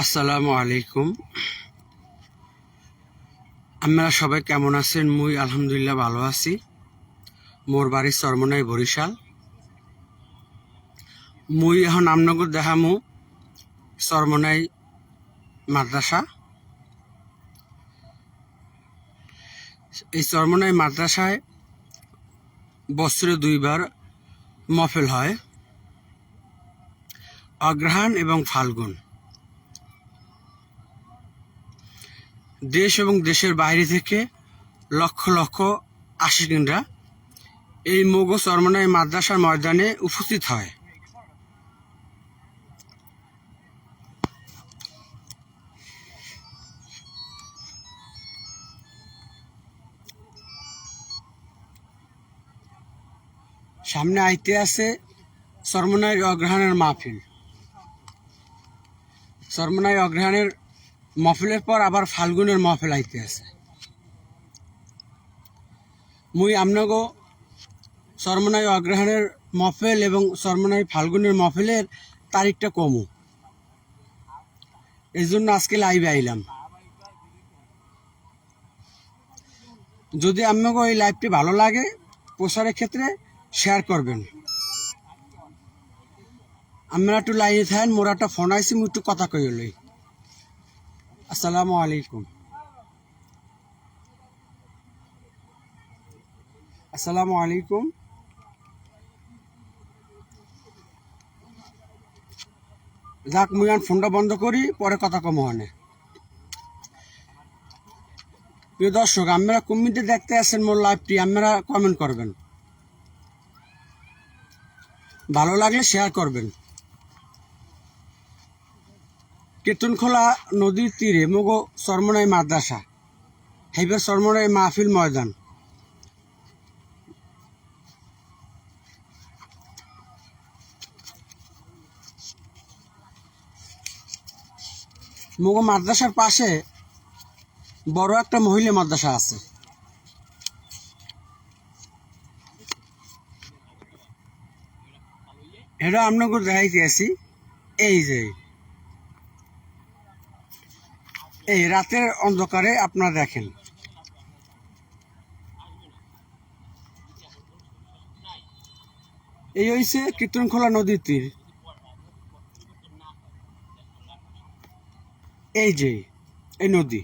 আসসালামু আলাইকুম। আপনারা সবাই কেমন আছেন? মুই আলহামদুলিল্লাহ ভালো আছি। মোর বাড়ি চরমনাই বরিশাল। মুই এখন আমনগর দেখামু চরমনাই মাদ্রাসা। এই চরমনাই মাদ্রাসায় বছরে দুইবার মফেল হয়। অগ্রহায়ণ এবং ফাল্গুন। দেশ এবং দেশের বাইরে থেকে লক্ষ লক্ষ আশিকিনরা এই মোগো চরমনাই মাদ্রাসার ময়দানে উপস্থিত হয়। সামনে আইতে আছে চরমনাই অগ্রহায়ণের মাহফিল। চরমনাই অগ্রহায়ণের মহফিলের পর আবার ফাল্গুনের মহফিল আইতে আছে। মুই আমনগো সরমনাই অগ্রহায়ণের মহফিল এবং সরমনাই ফাল্গুনের মহফিলের তারিখটা কমু। এই জন্য আজকে লাইভে আইলাম। যদি আপনাকে এই লাইভটি ভালো লাগে, প্রচারের ক্ষেত্রে শেয়ার করবেন। আমরা একটু লাইনে থাকেন মোর একটা ফোন আইসি মুই একটু কথা কই লই। আসসালামু আলাইকুম। আসসালামু আলাইকুম। যাক মুই ফোনটা বন্ধ করি, পরে কথা কম হনে। প্রিয় দর্শক, আপনারা কমিটি দেখতে আসেন মোর লাইভটি, আপনারা কমেন্ট করবেন। ভালো লাগলে শেয়ার করবেন। কেতনখোলা নদীর তীরে মগো সরমনাই মাদ্রাসা হেবার সরমনাই মাহফিল ময়দান। মগো মাদ্রাসার পাশে বড় একটা মহিলা মাদ্রাসা আছে। এটা আপনাকে দেখাইতে আছি এই যে। এই রাতের অন্ধকারে আপনারা দেখেন। এই হইছে কীর্তনখোলা নদীর তীর এই যে, এই নদী।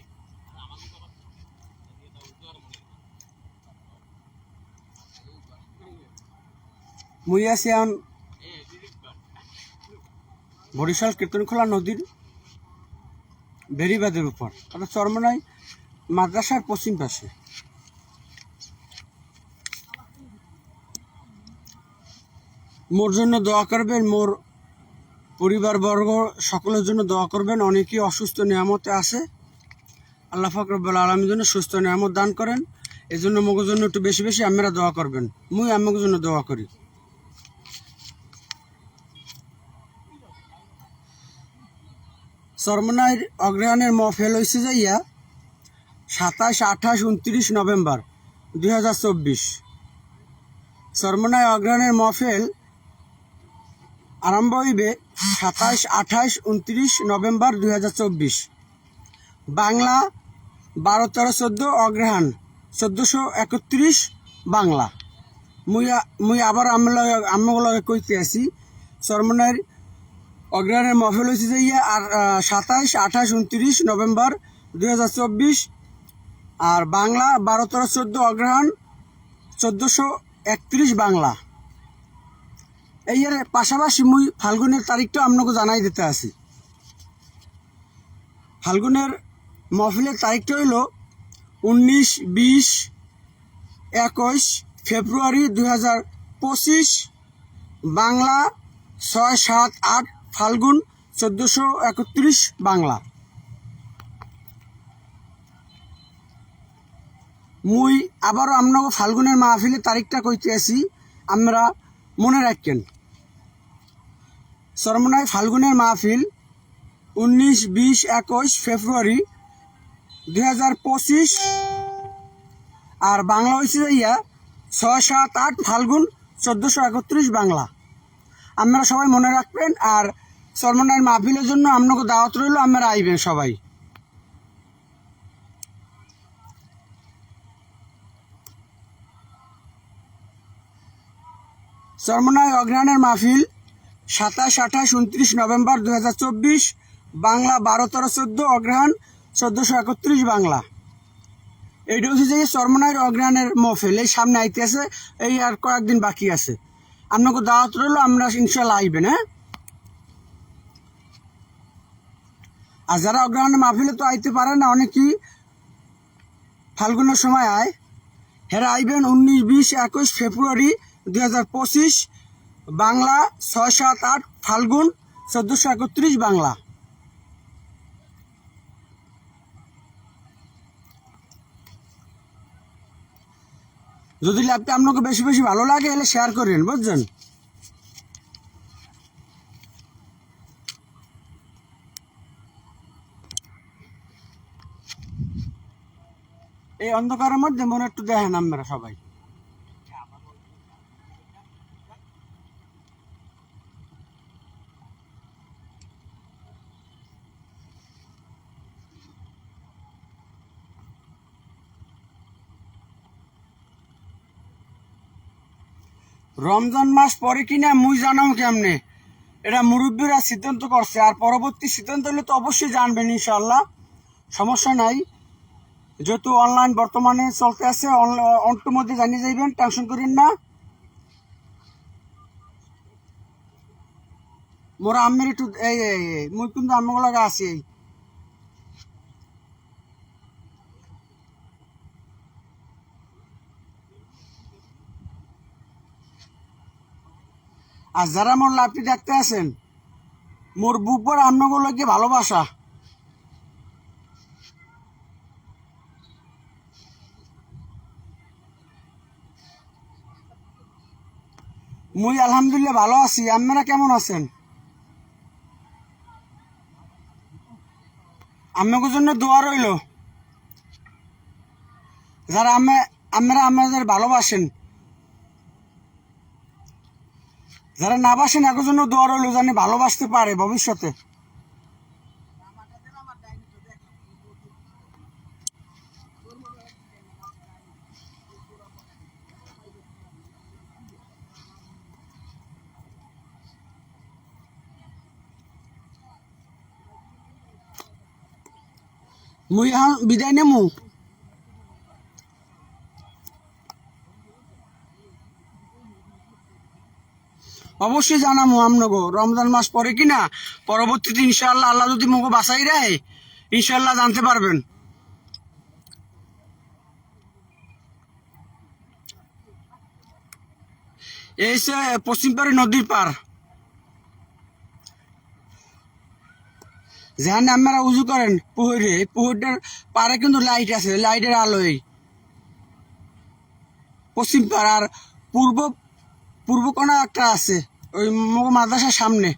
মুই আছি এখন বরিশাল কীর্তনখোলা নদীর বেরিবাদের উপর। অর্থাৎ চরমনাই মাদ্রাসার পশ্চিম পাশে। মোর জন্য দোয়া করবেন, মোর পরিবারবর্গ সকলের জন্য দোয়া করবেন। অনেকেই অসুস্থ নিয়ামতে আছে। আল্লাহ ফকরবুল আলমীর জন্য সুস্থ নিয়ামত দান করেন। এই জন্য মগের জন্য একটু বেশি বেশি আমরা দোয়া করবেন। মুই আমাকে জন্য দোয়া করি। সরমনাইর অগ্রহায়ণের মফেল হয়েছে যাইয়া সাতাশ, আঠাশ, উনত্রিশ নভেম্বর দুই হাজার চব্বিশ। সরমনাই অগ্রহায়ণের মফেল আরম্ভ হইবে সাতাশ, আঠাশ, উনত্রিশ নভেম্বর দুই হাজার চব্বিশ। বাংলা বারো তেরো চোদ্দ অগ্রহায়ণ চোদ্দোশো একত্রিশ বাংলা। মুই মুই আবার আমগুলো কইতে আছি সরমনাইর অগ্রহায়ণের মহফিল হয়েছে যে ইয়ে আর সাতাইশ আঠাশ উনত্রিশ নভেম্বর দুই হাজার চব্বিশ। আর বাংলা বারো তেরো চোদ্দ অগ্রহায়ণ চোদ্দোশো একত্রিশ বাংলা। এই এর পাশাপাশি মুই ফাল্গুনের তারিখটাও আপনাকে জানাই দিতে আসি। ফাল্গুনের মহফিলের তারিখটা হইল উনিশ, বিশ, একুশ ফেব্রুয়ারি দুই হাজার পঁচিশ। বাংলা ছয়, সাত, আট ফাল্গুন চোদ্দোশো একত্রিশ বাংলা। মুই আবারও আপনাকে ফাল্গুনের মাহফিলের তারিখটা কইতে আছি আমরা মনে রাখেন। সরমনায় ফাল্গুনের মাহফিল উনিশ, বিশ, একুশ ফেব্রুয়ারি দুই হাজার পঁচিশ। আর বাংলা হয়েছে ইয়া ছয়, সাত, আট ফাল্গুন চোদ্দোশো একত্রিশ বাংলা। আপনারা সবাই মনে রাখবেন, আর সলমনার মাহফিলের জন্য আপনাকে দাওয়াত রইল, আপনারা আইবেন সবাই। চরমনায় অগ্রহণের মাহফিল সাতাশ, আঠাশ, উনত্রিশ নভেম্বর দু হাজার চব্বিশ, বাংলা বারো তেরো চোদ্দ অগ্রহণ চোদ্দোশো একত্রিশ বাংলা। এইটা হচ্ছে যে চরমনায়ের অগ্রহণের মহফিল, এই সামনে আইতে আছে, এই আর কয়েকদিন বাকি আছে। আপনাকে দাওয়াত রইল, আমরা ইনশাল্লাহ আইবেন হ্যাঁ? আর যারা অগ্রহণের মাহফিলে তো আইতে পারে না, অনেকেই ফাল্গুনের সময় আয়। হেরা আইবেন উনিশ, বিশ, একুশ ফেব্রুয়ারি দুই হাজার পঁচিশ বাংলা ছয়, সাত, আট, ফাল্গুন চোদ্দোশো একত্রিশ বাংলা। যদি ল্যাবটা আপনাকে বেশি বেশি ভালো লাগে এলে শেয়ার করেন, বুঝছেন? এই অন্ধকারের মধ্যে মনে একটু দেখেন আমরা সবাই। রমজান মাস পরে কিনা মুই জানাম কেমনে? এটা মুরব্বীরা সিদ্ধান্ত করছে, আর পরবর্তী সিদ্ধান্ত হলে তো অবশ্যই জানবেন ইনশাল্লাহ সমস্যা নাই। যেহেতু অনলাইন বর্তমানে চলতে আছে অন্টুর মধ্যে জানিয়ে যাইবেন টেনশন করেন না। মোরা আমের একটু এই মুই কিন্তু আমগুলো আছি। আর যারা মোর লাভটি দেখতে আছেন, মোর বুকবার আমনগুলোকে ভালোবাসা। মুই আলহামদুলিল্লাহ ভালো আছি। আপনারা কেমন আছেন? আপনাদের জন্য দোয়া রইল। যারা আমি আপনারা আমাদের ভালোবাসেন। যারা না বাসেন একের জন্য দোয়া রইল জানি ভালোবাসতে পারে ভবিষ্যতে। মুই এখন বিদায় নেমু অবশ্যই জানামু আমনগো। রমজান মাস পরে কিনা পরবর্তীতে ইনশাল্লাহ আল্লাহ যদি মুখো বাসাই রায় ইনশাল্লাহ জানতে পারবেন। এই পশ্চিম পাড়ে নদীর পার যেখানে আপনারা উজু করেন, পুকুরে, পুকুরটার পারে কিন্তু লাইট আছে লাইটের আলোয়। পশ্চিম পাড়ার পূর্ব পূর্ব কোণা একটা আছে, ওই মাদ্রাসার সামনে।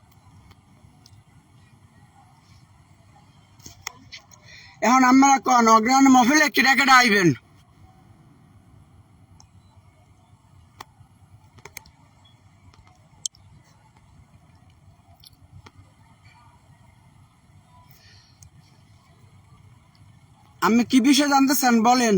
এখন আপনারা কন অগ্রহণ মফেলে কেটা কেটে আইবেন? আপনি কি বিষয়ে জানতে চান, বলেন।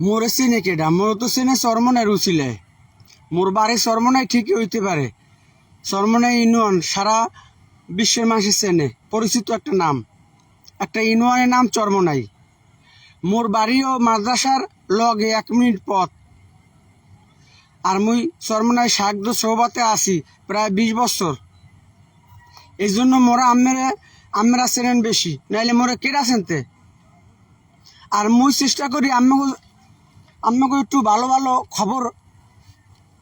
মোরে চিনে কেডা? মোর তো চিনে চরমনের উচিলে মোর বাড়ি চরমনাই ঠিকই হইতে পারে। চরমনাই ইউনিয়ন সারা বিশ্বের মানুষের চেনে। পরিচিত একটা নাম। একটা ইউনিয়নের নাম চরমনাই। মোর বাড়িও মাদ্রাসার লগে এক মিনিট পথ। আর মুই চরমনাই শাকদ সৌবাতে আসি প্রায় বিশ বছর। এই জন্য মোরা আমেরা আমরা চেনেন বেশি, নাইলে মোরা কেডা চেনতে? আর মুই চেষ্টা করি আমাকে আমাকে একটু ভালো ভালো খবর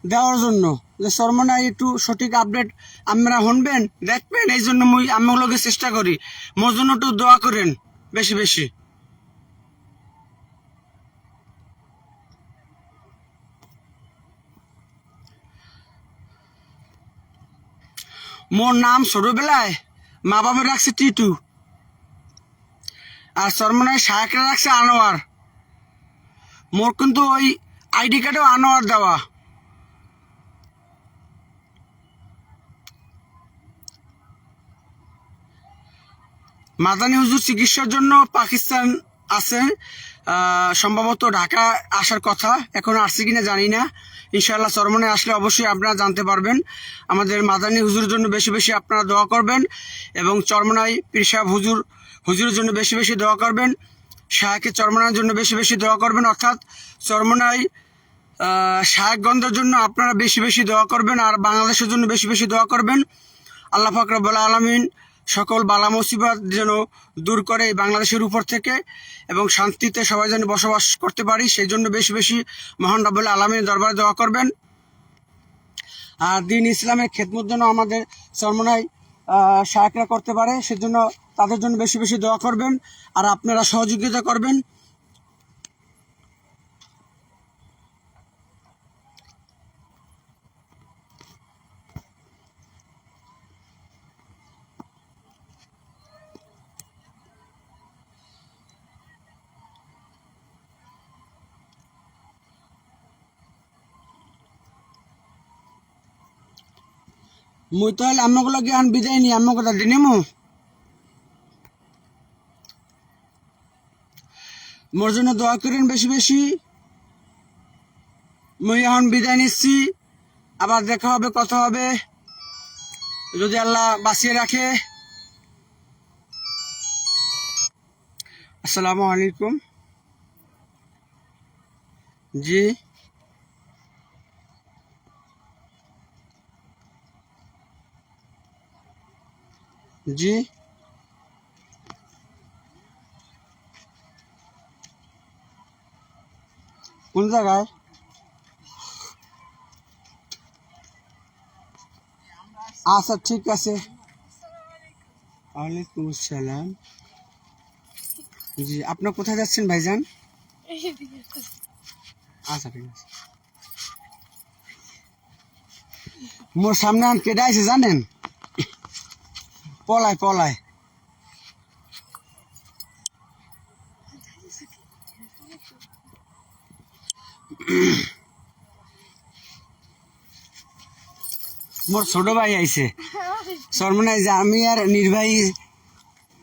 দেওয়ার জন্য, যে সরমনায় একটু সঠিক আপডেট আপনারা শুনবেন, দেখবেন এই জন্য মুই আমাগুলোকে চেষ্টা করি। মোর জন্য একটু দোয়া করেন, বেশি বেশি। মোর নাম ছোটবেলায় মা বাবা রাখছে টিটু। আর সরমনায় শায়করা রাখছে আনোয়ার মোর কিন্তু ওই আইডি কার্ডেও আনোয়ার দেওয়া মাদানী হুজুর চিকিৎসার জন্য পাকিস্তান আছে। আহ, সম্ভবত ঢাকা আসার কথা। এখন আসছে কিনা জানি না। ইনশাআল্লাহ চরমনে আসলে অবশ্যই আপনারা জানতে পারবেন। আমাদের মাদানী হুজুরের জন্য বেশি বেশি আপনারা দোয়া করবেন এবং চরমনাই পীর সাহেব হুজুর, হুজুরের জন্য বেশি বেশি দোয়া করবেন। শাহকে চরমনার জন্য বেশি বেশি দোয়া করবেন। অর্থাৎ চরমনাই শাহগন্ধের জন্য আপনারা বেশি বেশি দোয়া করবেন আর বাংলাদেশের জন্য বেশি বেশি দোয়া করবেন। আল্লাহ ফাকরাবুল আলমিন সকল বালা মুসিবত যেন দূর করে বাংলাদেশের উপর থেকে এবং শান্তিতে সবাই যেন বসবাস করতে পারি, সেই জন্য বেশি বেশি মহান রব্বুল আলমীর দরবারে দোয়া করবেন। আর দিন ইসলামের খেদমত যেন আমাদের চর্মনায় সাহায্য করতে পারে, সেজন্য তাদের জন্য বেশি বেশি দোয়া করবেন। আর আপনারা সহযোগিতা করবেন। মুই তাহলে আমাগুলো জ্ঞান বিদায় নি আমার কথা দিনে মু মোর জন্য দোয়া করেন বেশি বেশি মুই এখন বিদায় নিচ্ছি। আবার দেখা হবে, কথা হবে। যদি আল্লাহ বাঁচিয়ে রাখে। আসসালামু আলাইকুম। জি। জি। কোন জায়গায়? আচ্ছা ঠিক আছে। ওয়ালাইকুম আসসালাম। জি আপনার কোথায় যাচ্ছেন ভাইজান? আচ্ছা ঠিক আছে। মোর সামনে আন কেটে আছে জানেন? পলায় পলায় মোর ছোট ভাই আইছে চরমনাই যে আমি আর নির্বাহী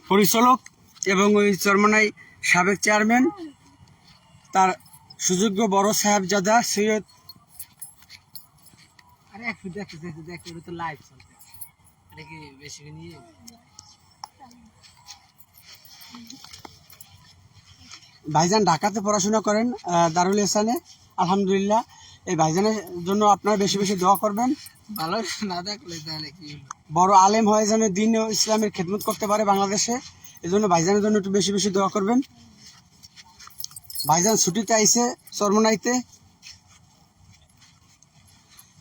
পরিচালক এবং ওই চরমনাই সাবেক চেয়ারম্যান তার সুযোগ্য বড় সাহেবজাদা সৈয়দ আরে একটু দেখতে দেখতে তো লাইভ চলতে। এটা কি বেশি নিয়ে? ভাইজান ঢাকাতে পড়াশোনা করেন দারুল ইহসানে। আলহামদুলিল্লাহ। এই ভাইজানের জন্য আপনারা বেশি বেশি দোয়া করবেন। ভালো না দেখলে তাহলে কি বড় আলেম হয়ে যেন দিন ইসলামের খেদমত করতে পারে বাংলাদেশে এই জন্য ভাইজানের জন্য একটু বেশি বেশি দোয়া করবেন। ভাইজান ছুটিতে আইছে চরমনাইতে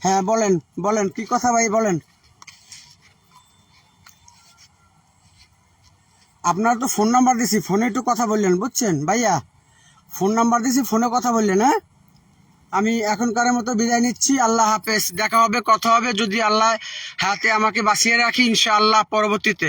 হ্যাঁ বলেন বলেন কি কথা ভাই বলেন? আপনার তো ফোন নাম্বার দিছি ফোনে একটু কথা বললেন, বুঝছেন? ভাইয়া ফোন নাম্বার দিছি ফোনে কথা বললেন হ্যাঁ? আমি এখনকার মতো বিদায় নিচ্ছি, আল্লাহ হাফেজ। দেখা হবে, কথা হবে, যদি আল্লাহ হাতে আমাকে বাঁচিয়ে রাখি, ইনশাআল্লাহ, পরবর্তীতে।